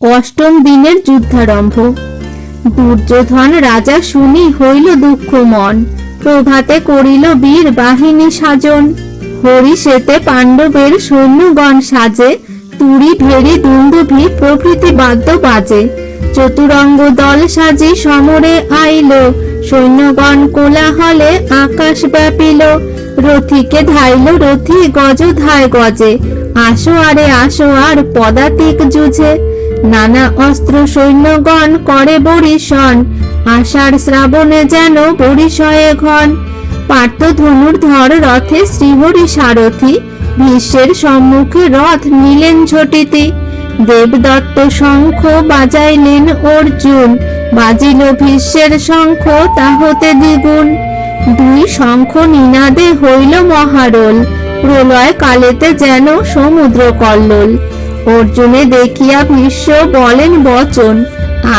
অষ্টম দিনের যুদ্ধারম্ভ। দুর্যোধন রাজা শুনি হইল দুঃখ মন। প্রভাতে করিল বীর বাহিনী সাজন। হরি সেতে পাণ্ডবের সৈন্যগণ সাজে। তুড়ি ভেরি দুন্দুভি প্রভৃতি বাদ্য বাজে। চতুরঙ্গ দল সাজি সমরে আইল। সৈন্যগণ কোলাহলে আকাশ ব্যাপিল। রথিকে ধাইল, রথি গজ ধায় গজে। আসো আরে আসো আর পদাতিক যুঝে। নানা অস্ত্র সৈন্যগণ করে বরিশন। আষাঢ় শ্রাবণে যেন বরিশয়ে ঘন। পার্থ ধনুর ধর রথে শ্রীহরি সারথি। ভীষ্মের সম্মুখে রথ নিলেন ঝটিতি। দেবদত্ত শঙ্খ বাজাইলেন অর্জুন। বাজিল ভীষ্মের শঙ্খ তাহতে দ্বিগুণ। দুই শঙ্খ নিনাদে হইল মহারোল। প্রলয় কালেতে যেন সমুদ্র কল্লোল অর্জুনে দেখিয়া ভীষ্ম বলেন, বচন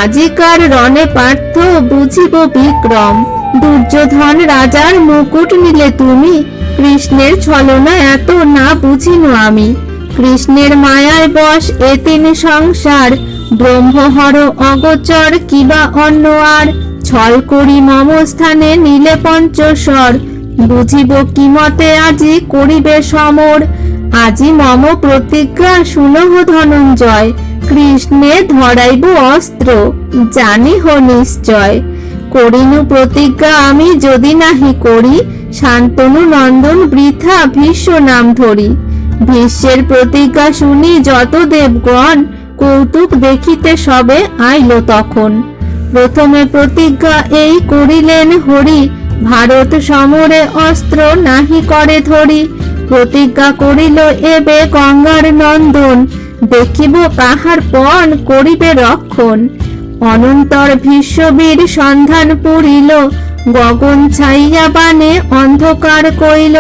আজিকার রণে পার্থ, বুঝিব বিক্রম। দুর্যোধন রাজার মুকুট নিলে তুমি, কৃষ্ণের ছলনা এত না বুঝিনু আমি। কৃষ্ণের মায়ায় বশ এ তিনি সংসার, ব্রহ্মহর অগোচর কিবা অন্য আর। ছল করি মম স্থানে নীলে পঞ্চস্বর, বুঝিব কি মতে আজি করিবে সমর। আজি মম প্রতিজ্ঞা শুনহ ধনঞ্জয়, কৃষ্ণে ধরাইব অস্ত্র, জানি হো নিশ্চয়। করিনু প্রতিজ্ঞা আমি যদি নাহি করি, শান্তনু নন্দন বৃথা ভীষ্ম নাম ধরি। ভীষ্মের প্রতিজ্ঞা শুনি যত দেবগণ, কৌতুক দেখিতে সবে আইল তখন। প্রথমে প্রতিজ্ঞা এই করিলেন হরি, ভারত সমরে অস্ত্র নাহি করে ধরি। প্রতিজ্ঞা করিল, এবে গঙ্গার নন্দন, দেখিব কাহার পণ করিবে রক্ষণ। অনন্তর ভীষ্মবীর সন্ধান পুরিল, গগন ছাইয়া বানে অন্ধকার কইল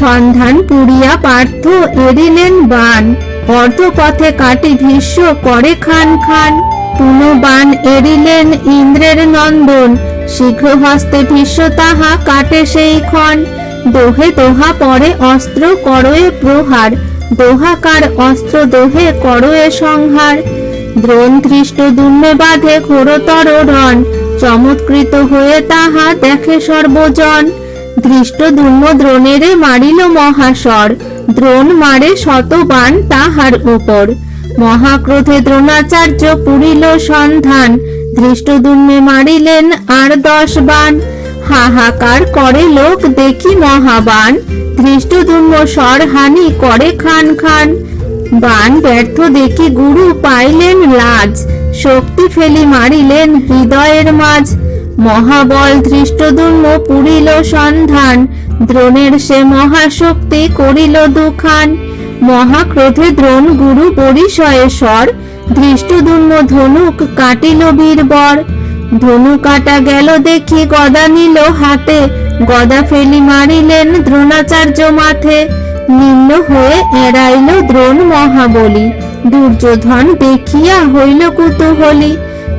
সন্ধান পুরিয়া পার্থ এড়িলেন বান অর্ধপথে কাটি ভীষ্ম করে খান খান। পুনঃ বান এড়িলেন ইন্দ্রের নন্দন। শীঘ্র হস্তে ভীষ্ম তাহা কাটে সেই ক্ষণ। দোহে দোহা পরে অস্ত্র করয়ে প্রহার, দোহাকার অস্ত্র দোহে করয়ে সংহার। দ্রোণ ধৃষ্ট দুর্মে বাঁধে ঘোরতর রণ, চমৎকৃত হয়ে তাহা দেখে সর্বজন। দৃষ্ট দুর্ম দ্রোণেরে মারিল মহাসর দ্রোণ মারে শতবান তাহার উপর। মহাক্রোধে দ্রোণাচার্য পুরিল সন্ধান দৃষ্ট দুর্মে মারিলেন আর দশ বান। হাহাকার করে লোক দেখি মহাবান। দৃষ্ট দুর্ম স্বর হানি করে খান খান। বান ব্যর্থ দেখি গুরু পাইলেন লাজ। শক্তি ফেলি মারিলেন হৃদয়ের মাঝ। মহাবল ধৃষ্টদুর্ম পুরিল সন্ধান। দ্রোণের সে মহাশক্তি করিল দুখান। মহাক্রোধে দ্রোণ গুরু পরিসয়ে স্বর। ধৃষ্টদুর্ম ধনুক কাটিল বীরবর। ধনু কাটা গেল দেখি গদা নিল হাতে। গদা ফেলি মারিলেন দ্রোণাচার্য মাথে নিম্ন হয়ে এড়াইল দ্রোণ মহাবলী। দুর্যোধন দেখিয়া হইল কুতূহলী।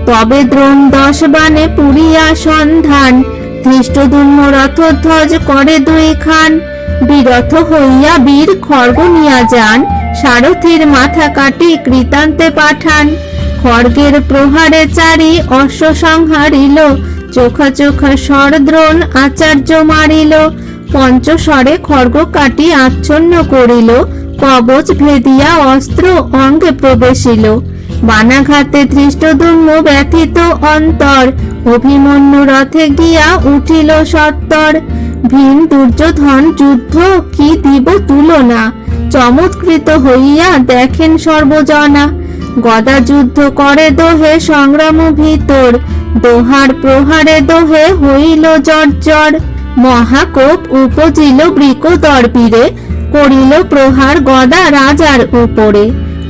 তবে দ্রোণ দশ বানে পুরিয়া সন্ধান। ধৃষ্টদুর্ম রথধ্বজ করে দুই খান। বিরথ হইয়া বীর খড়গ নিয়া যান। সারথীর মাথা কাটি কৃতান্তে পাঠান। খড়গের প্রহারে চারি অশ্ব সংহারিল চোখা চোখা স্বরদ্রোণ আচার্য মারিল, পঞ্চস্বরে খড়গ কাটি আচ্ছন্ন করিল, কবচ ভেদিয়া অস্ত্র অঙ্গে প্রবেশিল। বানাঘাতে ধৃষ্টদুর্ম ব্যথিত অন্তর, অভিমন্যু রথে গিয়া উঠিল সত্তর। ভীম দুর্যোধন যুদ্ধ কি দিব তুলনা? চমৎকৃত হইয়া দেখেন সর্বজনা। গদা যুদ্ধ করে দোহে সংগ্রাম ভিতর, দোহার প্রহারে দোহে হইল জর্জর। মহাকোপ উপজিল বৃক দর্পিরে করিল প্রহার গদা রাজার উপরে।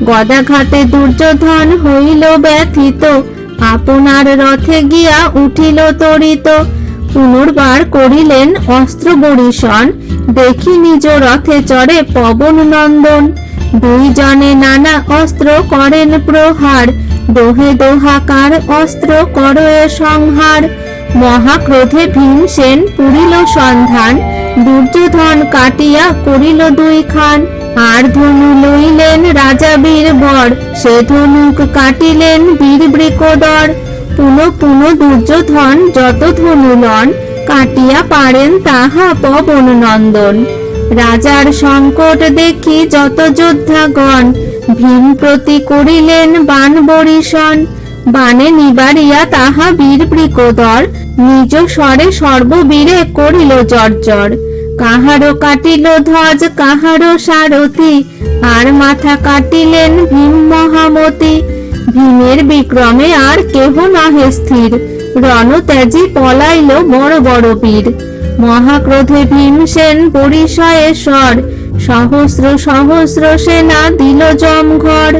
গদাঘাতে দুর্যোধন হইল ব্যথিত, আপনার রথে গিয়া উঠিল তরিত পুনর্বার করিলেন অস্ত্র বরিশন দেখি নিজ রথে চড়ে পবন নন্দন দুইজনে নানা অস্ত্র করেন প্রহার। দোহে দোহাকার অস্ত্র করয়ে সংহার। মহাক্রোধে ভীমসেন পুরিল সন্ধান। দুর্যোধন কাটিয়া করিল দুই খান। আর ধনু লইলেন রাজা বীর বর সে ধনুক কাটিলেন বীর বৃকদর। পুন পুন দুর্যোধন যত ধনু লন কাটিয়া পারেন তাহা পবন নন্দন রাজার সংকট দেখি যত যোদ্ধাগণ, ভীম প্রতি করিলেন বান বরিশন। বানে নিবারিয়া তাহা বীর বৃকদর নিজ স্বরে সর্ববীরে করিল জর্জর। কাহারো কাটিল ধ্বজ, কাহারো সারথি, আর মাথা কাটিলেন ভীম মহামতি। ভীমের বিক্রমে আর কেহ নহে স্থির, রণত্যাজি পলাইল বড় বড় বীর। মহাক্রোধে ভীমসেন পরিষয়ে স্বর। সহস্র সহস্র সেনা দিল জমঘর